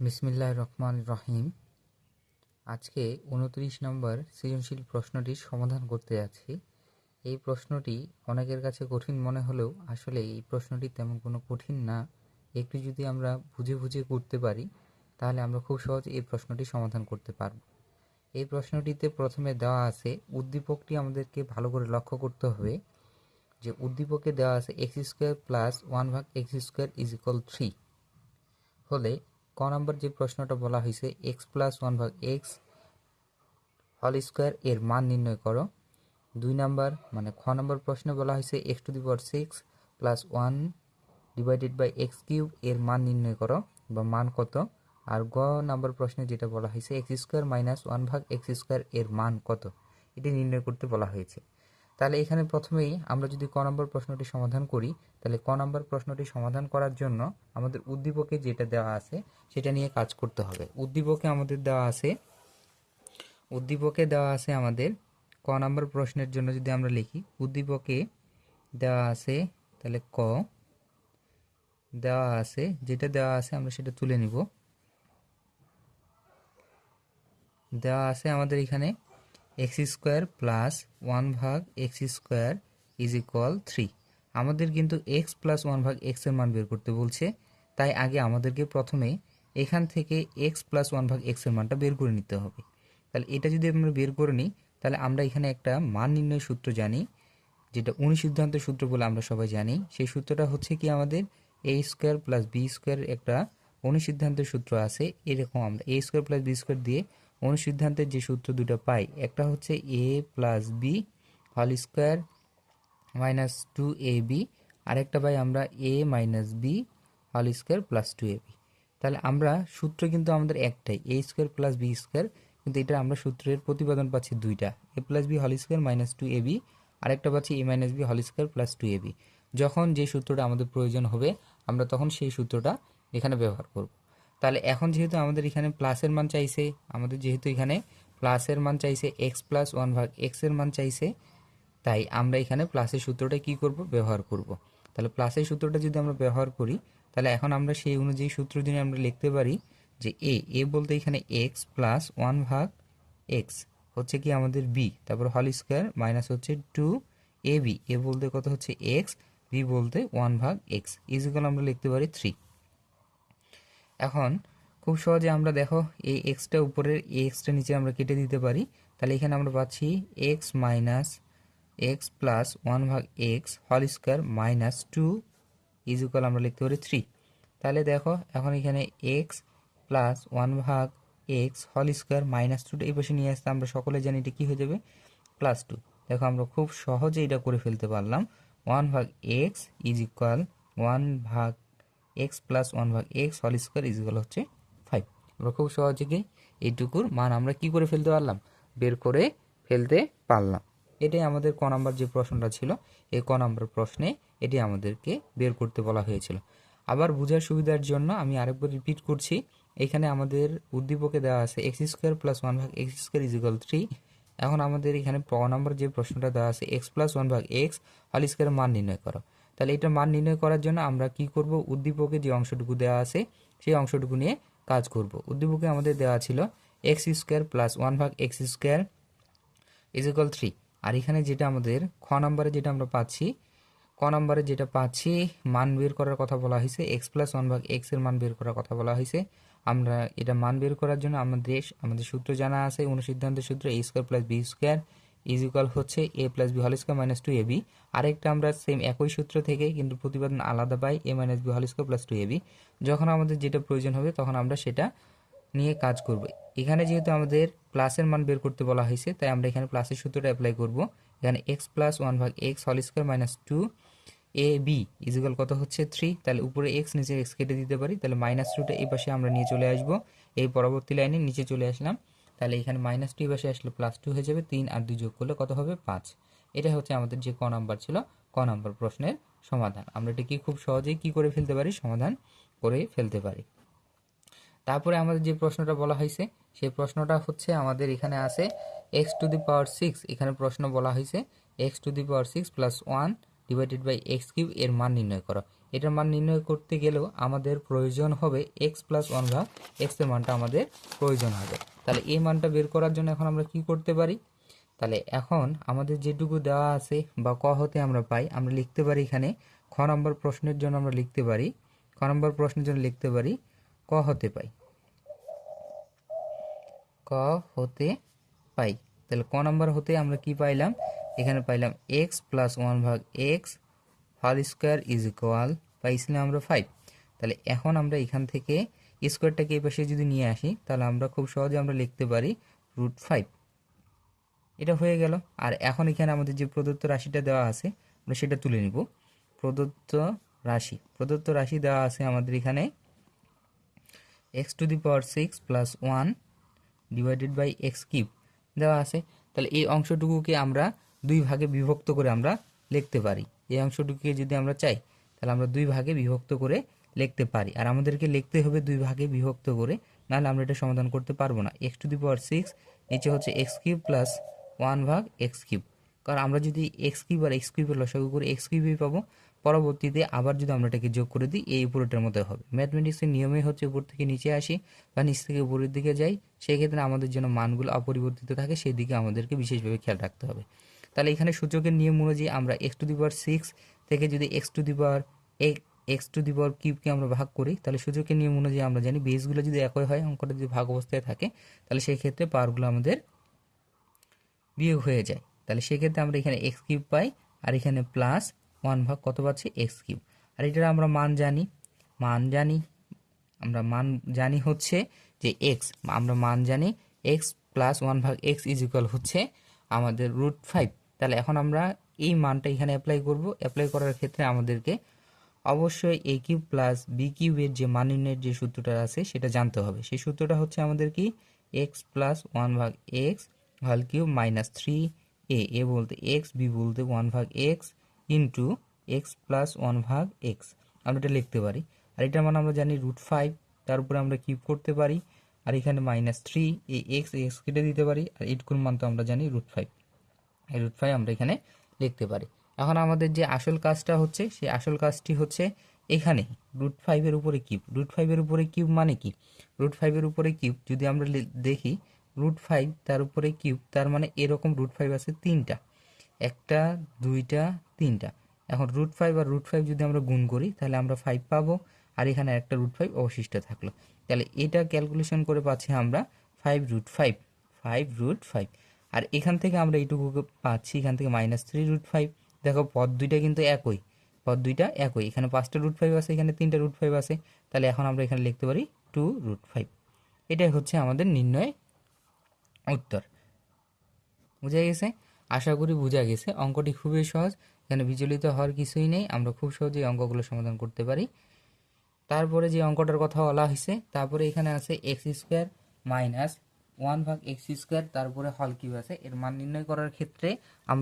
বিসমিল্লাহ রহমান রহিম আজকে উনত্রিশ নম্বর সৃজনশীল প্রশ্নটির সমাধান করতে যাচ্ছি। এই প্রশ্নটি অনেকের কাছে কঠিন মনে হলেও আসলে এই প্রশ্নটি তেমন কোনো কঠিন না। একটু যদি আমরা বুঝে বুঝে করতে পারি, তাহলে আমরা খুব সহজে এই প্রশ্নটি সমাধান করতে পারব। এই প্রশ্নটিতে প্রথমে দেওয়া আছে, উদ্দীপকটি আমাদেরকে ভালো করে লক্ষ্য করতে হবে যে উদ্দীপকে দেওয়া আছে এক্স স্কোয়ার প্লাস ওয়ান ভাগ এক্স স্কোয়ার ইজ থ্রি। হলে ক নম্বর যে প্রশ্নটা বলা হয়েছে এক্স প্লাস ওয়ান ভাগ এক্স হল স্কোয়ার এর মান নির্ণয় করো। দুই নাম্বার মানে খ নম্বর প্রশ্নে বলা হয়েছে X to the power six plus one divided by X cube এর মান নির্ণয় করো, বা মান কত। আর গ নাম্বার প্রশ্নে যেটা বলা হয়েছে এক্স স্কোয়ার মাইনাস ওয়ান ভাগ এক্স স্কোয়ার এর মান কত। এটি নির্ণয় করতে বলা হয়েছে। তাহলে এখানে প্রথমেই আমরা যদি ক নম্বর প্রশ্নটি সমাধান করি, তাহলে ক নম্বর প্রশ্নটি সমাধান করার জন্য আমাদের উদ্দীপকে যেটা দেওয়া আছে সেটা নিয়ে কাজ করতে হবে। উদ্দীপকে আমাদের দেওয়া আছে, উদ্দীপকে দেওয়া আছে আমাদের ক নম্বর প্রশ্নের জন্য যদি আমরা লিখি, উদ্দীপকে দেওয়া আছে, তাহলে ক দেওয়া আছে, যেটা দেওয়া আছে আমরা সেটা তুলে নিব। দেওয়া আছে আমাদের এখানে এক্স স্কোয়ার প্লাস ওয়ান ভাগ X square is equal three. আমাদের কিন্তু এক্স প্লাস ওয়ান ভাগ এক্সের মান বের করতে বলছে। তাই আগে আমাদেরকে প্রথমে এখান থেকে এক্স প্লাস ওয়ান ভাগ এক্সের মানটা বের করে নিতে হবে। তাহলে এটা যদি আমরা বের করে নিই, তাহলে আমরা এখানে একটা মান নির্ণয় সূত্র জানি, যেটা অনুসিদ্ধান্ত সূত্র বলে আমরা সবাই জানি। সেই সূত্রটা হচ্ছে কি আমাদের? A square plus B square একটা অনুসিদ্ধান্তের সূত্র আছে। এরকম আমরা A square plus B square দিয়ে অনুসিদ্ধান্তের যে সূত্র দুটো পাই, একটা হচ্ছে এ প্লাস বি হল square minus two A B আরেকটা পাই আমরা এ মাইনাস বি হল square plus two A B তাহলে আমরা সূত্র কিন্তু আমাদের একটাই A square plus B square কিন্তু এটা আমরা সূত্রের প্রতিপাদন পাচ্ছি দুইটা। এ প্লাস বি হল square minus two A B আরেকটা পাচ্ছি এ মাইনাস বি হল square plus two A B যখন যে সূত্রটা আমাদের প্রয়োজন হবে, আমরা তখন সেই সূত্রটা এখানে ব্যবহার করব। তাহলে এখন যেহেতু আমাদের এখানে প্লাসের মান চাইছে, আমাদের যেহেতু এখানে প্লাসের মান চাইছে এক্স প্লাস ওয়ান ভাগ এক্সের মান চাইছে, তাই আমরা এখানে প্লাসের সূত্রটা কি করব? ব্যবহার করব। তাহলে প্লাসের সূত্রটা যদি আমরা ব্যবহার করি, তাহলে এখন আমরা সেই অনুযায়ী সূত্র দিয়ে আমরা লিখতে পারি যে এ এ বলতে এখানে এক্স প্লাস ওয়ান ভাগ এক্স হচ্ছে কি আমাদের বি তারপর হল স্কোয়ার মাইনাস হচ্ছে টু এ বি এ বলতে কত হচ্ছে এক্স বি বলতে ওয়ান ভাগ এক্স ইজিক্যাল আমরা লিখতে পারি থ্রি এখন খুব সহজে আমরা দেখো এই এক্সটা উপরের এই এক্সটা নিচে আমরা কেটে দিতে পারি। তাহলে এখানে আমরা পাচ্ছি X minus X plus one ভাগ এক্স হল square minus two is equal আমরা লিখতে পারি থ্রি তাহলে দেখো এখন এখানে এক্স প্লাস ওয়ান ভাগ এক্স হল স্কোয়ার মাইনাস টুটা এই পাশে নিয়ে আসতে আমরা সকলে জানি এটা কী হয়ে যাবে? প্লাস টু দেখো আমরা খুব সহজে এটা করে ফেলতে পারলাম। ওয়ান ভাগ এক্স ইজ ইকুয়াল ওয়ান ভাগ এক্স প্লাস ওয়ান ভাগ এক্স হল স্কোয়ার ইজ ইকুয়াল হচ্ছে ফাইভ আমরা খুব সহজে এইটুকুর মান আমরা কি করে ফেলতে পারলাম? বের করে ফেলতে পারলাম। এটাই আমাদের ক নাম্বার যে প্রশ্নটা ছিল, এই ক নাম্বার প্রশ্নে এটি আমাদেরকে বের করতে বলা হয়েছিল। আবার বোঝার সুবিধার জন্য আমি আরেকবার রিপিট করছি, এখানে আমাদের উদ্দীপকে দেওয়া আছে এক্স স্কোয়ার প্লাস ওয়ান ভাগ X square is equal three এখন আমাদের এখানে ক নম্বর যে প্রশ্নটা দেওয়া আছে এক্স প্লাস ওয়ান ভাগ এক্স হল স্কোয়ারের মান নির্ণয় করো। তাহলে এটা মান নির্ণয় করার জন্য আমরা কি করব? উদ্দীপকে যে অংশটুকু দেওয়া আছে, সেই অংশটুকু নিয়ে কাজ করব। উদ্দীপকে আমাদের দেওয়া ছিল এক্স স্কোয়ার প্লাস ওয়ান ভাগ X square is equal three আর এখানে যেটা আমাদের খ নম্বরে যেটা আমরা পাচ্ছি ক নম্বরে যেটা পাচ্ছি, মান বের করার কথা বলা হয়েছে এক্স প্লাস ওয়ান ভাগ এক্সের মান বের করার কথা বলা হয়েছে। আমরা এটা মান বের করার জন্য আমাদের আমাদের সূত্র জানা আছে অনুসিদ্ধান্তের সূত্র A square plus B square is equal হচ্ছে এ প্লাস বি হল স্কোয়ার মাইনাস টু এ আরেকটা আমরা সেম একই সূত্র থেকে কিন্তু প্রতিপাদন আলাদা পাই এ মাইনাস বি হল স্কোয়ার প্লাস টু এ যখন আমাদের যেটা প্রয়োজন হবে তখন আমরা সেটা নিয়ে কাজ করব। এখানে যেহেতু আমাদের প্লাসের মান বের করতে বলা হয়েছে, তাই আমরা এখানে প্লাসের সূত্রটা অ্যাপ্লাই করব। এখানে এক্স প্লাস ওয়ান ভাগ এক্স হল square minus two A B is equal কত হচ্ছে থ্রি তাহলে উপরে এক্স নিচে এক্স কেটে দিতে পারি। তাহলে মাইনাস টুটা এই পাশে আমরা নিয়ে চলে আসব। এই পরবর্তী লাইনে নিচে চলে আসলাম। তাহলে এখানে মাইনাস টু পাশে আসলে প্লাস টু হয়ে যাবে তিন আর দুই যোগ করলে কত হবে? পাঁচ। এটা হচ্ছে আমাদের যে ক নাম্বার ছিল, ক নাম্বার প্রশ্নের সমাধান। আমরা এটি কি খুব সহজেই কি করে ফেলতে পারি? সমাধান করে ফেলতে পারি। তারপরে আমাদের যে প্রশ্নটা বলা হয়েছে, সেই প্রশ্নটা হচ্ছে আমাদের এখানে আছে X to the power six এখানে প্রশ্ন বলা হয়েছে X to the power six plus one divided by X cube এর মান নির্ণয় করো। এটার মান নির্ণয় করতে গেলেও আমাদের প্রয়োজন হবে এক্স প্লাস ওয়ান ভাগ এক্সের মানটা আমাদের প্রয়োজন হবে। তাহলে এই মানটা বের করার জন্য এখন আমরা কি করতে পারি? তাহলে এখন আমাদের যেটুকু দেওয়া আছে বা ক হতে আমরা পাই, আমরা লিখতে পারি এখানে খ নম্বর প্রশ্নের জন্য আমরা লিখতে পারি, খ নম্বর প্রশ্নের জন্য লিখতে পারি, ক হতে পাই। ক হতে পাই। তাহলে ক নম্বর হতে আমরা কি পাইলাম? এখানে পাইলাম এক্স প্লাস ওয়ান ভাগ x whole square is equal পাইছিলাম আমরা ফাইভ তাহলে এখন আমরা এখান থেকে স্কোয়ারটাকে এই পাশে যদি নিয়ে আসি, তাহলে আমরা খুব সহজে আমরা লিখতে পারি রুট ফাইভ এটা হয়ে গেল। আর এখন এখানে আমাদের যে প্রদত্ত রাশিটা দেওয়া আছে, আমরা সেটা তুলে নিব। প্রদত্ত রাশি। প্রদত্ত রাশি দেওয়া আছে আমাদের এখানে x to the power six plus one divided by x cube দেওয়া আছে। তাহলে এই অংশটুকুকে আমরা দুই ভাগে বিভক্ত করে আমরা লিখতে পারি। এই অংশটুকুকে যদি আমরা চাই, তাহলে আমরা দুই ভাগে বিভক্ত করে লিখতে পারি। আর আমাদেরকে লিখতে হবে দুই ভাগে বিভক্ত করে, নাহলে আমরা এটা সমাধান করতে পারব না। X to the power six নিচে হচ্ছে এক্স কিউব প্লাস ওয়ান ভাগ এক্স কিউব কারণ আমরা যদি এক্স কিউব আর এক্স কিউবের লসাগু করে এক্স কিউবই পাবো, পরবর্তীতে আবার যদি আমরা এটাকে যোগ করে দিই, এই উপরেটার মতো হবে। ম্যাথমেটিক্সের নিয়মে হচ্ছে উপর থেকে নিচে আসি বা নিচ থেকে উপরের দিকে যাই, সেক্ষেত্রে আমাদের যেন মানগুলো অপরিবর্তিত থাকে সেই দিকে আমাদেরকে বিশেষভাবে খেয়াল রাখতে হবে। তাহলে এখানে সূচকের নিয়ম অনুযায়ী আমরা x to the power six থেকে যদি x to the power x to the power কিউবকে আমরা ভাগ করি, তাহলে সূচকের নিয়ম অনুযায়ী আমরা জানি বেসগুলো যদি একই হয়, অঙ্কটা যদি ভাগ অবস্থায় থাকে, তাহলে সেই ক্ষেত্রে পাওয়ারগুলো আমাদের বিয়োগ হয়ে যায়। তাহলে সেক্ষেত্রে আমরা এখানে এক্স কিউব পাই, আর এখানে প্লাস ওয়ান ভাগ কত পাচ্ছি? এক্স কিউব আর এটার আমরা মান জানি। মান জানি, আমরা মান জানি হচ্ছে যে এক্স আমরা মান জানি এক্স প্লাস ওয়ান ভাগ এক্স ইজ ইকুয়াল হচ্ছে আমাদের রুট ফাইভ তাহলে এখন আমরা এই মানটা এখানে অ্যাপ্লাই করব। অ্যাপ্লাই করার ক্ষেত্রে আমাদেরকে অবশ্যই এ কিউব প্লাস বি কিউবের যে মান নির্ণয়ের যে সূত্রটা আছে, সেটা জানতে হবে। সেই সূত্রটা হচ্ছে আমাদের কি? এক্স প্লাস ওয়ান ভাগ এক্স হল cube minus three a a বলতে এক্স বি বলতে ওয়ান ভাগ x into x plus one ভাগ এক্স আমরা এটা লিখতে পারি। আর এটার মানে আমরা জানি রুট ফাইভ তার উপরে আমরা কিউব করতে পারি। আর এখানে minus three a x x কেটে দিতে পারি। আর এইটুকুর মান তো আমরা জানি রুট ফাইভ রুট ফাইভ আমরা এখানে লিখতে পারি। এখন আমাদের যে আসল কাজটা হচ্ছে, সেই আসল কাজটি হচ্ছে এখানে রুট ফাইভের উপরে কিউব রুট ফাইভের উপরে কিউব মানে কি? রুট ফাইভের উপরে কিউব যদি আমরা দেখি রুট ফাইভ তার উপরে কিউব তার মানে এরকম রুট ফাইভ আছে তিনটা। একটা, দুইটা, তিনটা। এখন রুট ফাইভ আর রুট ফাইভ যদি আমরা গুণ করি, তাহলে আমরা ফাইভ পাবো, আর এখানে একটা রুট ফাইভ অবশিষ্ট থাকল। তাহলে এটা ক্যালকুলেশন করে পাচ্ছি আমরা five root five five root five আর এখান থেকে আমরা এইটুকু পাচ্ছি, এখান থেকে মাইনাস থ্রি রুট ফাইভ দেখো, পদ দুইটা কিন্তু একই। পদ দুইটা একই। এখানে পাঁচটা রুট ফাইভ আছে, এখানে তিনটা রুট ফাইভ আছে। তাহলে এখন আমরা এখানে লিখতে পারি টু রুট ফাইভ এটাই হচ্ছে আমাদের নির্ণয় উত্তর। বুঝা গেছে? আশা করি বোঝা গেছে। অঙ্কটি খুবই সহজ। এখানে বিচলিত হওয়ার কিছুই নেই। আমরা খুব সহজেই অঙ্কগুলো সমাধান করতে পারি। তারপরে যে অঙ্কটার কথা বলা হয়েছে, তারপরে এখানে আছে এক্স স্কোয়ার মাইনাস ওয়ান ভাগ এক্স স্কোয়ার তারপরে হল কিউ আছে। এর মান নির্ণয় করার ক্ষেত্রে আমরা